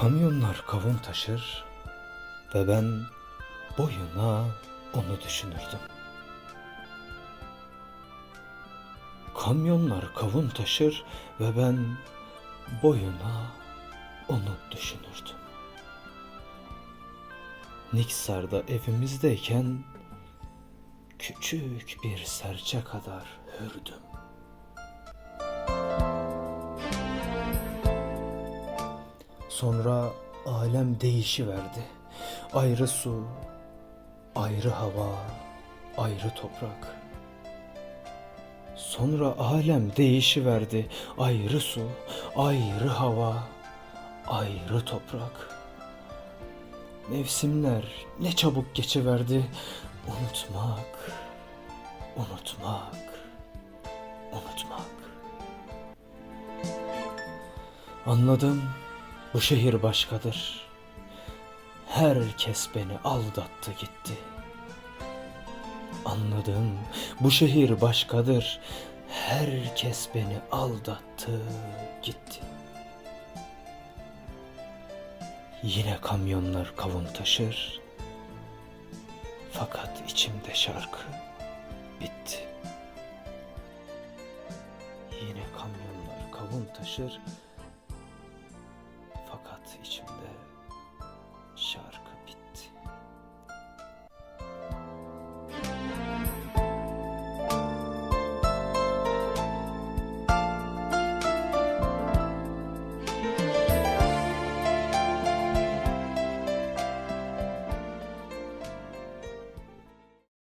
Kamyonlar kavun taşır ve ben boyuna onu düşünürdüm. Kamyonlar kavun taşır ve ben boyuna onu düşünürdüm. Niksar'da evimizdeyken küçük bir serçe kadar hürdüm. Sonra alem değişiverdi. Ayrı su, ayrı hava, ayrı toprak. Sonra alem değişiverdi. Ayrı su, ayrı hava, ayrı toprak. Mevsimler ne çabuk geçiverdi. Unutmak, unutmak, unutmak. Anladım bu şehir başkadır. Herkes beni aldattı gitti. Anladım bu şehir başkadır. Herkes beni aldattı gitti. Yine kamyonlar kavun taşır. Fakat içimde şarkı bitti. Yine kamyonlar kavun taşır içimde.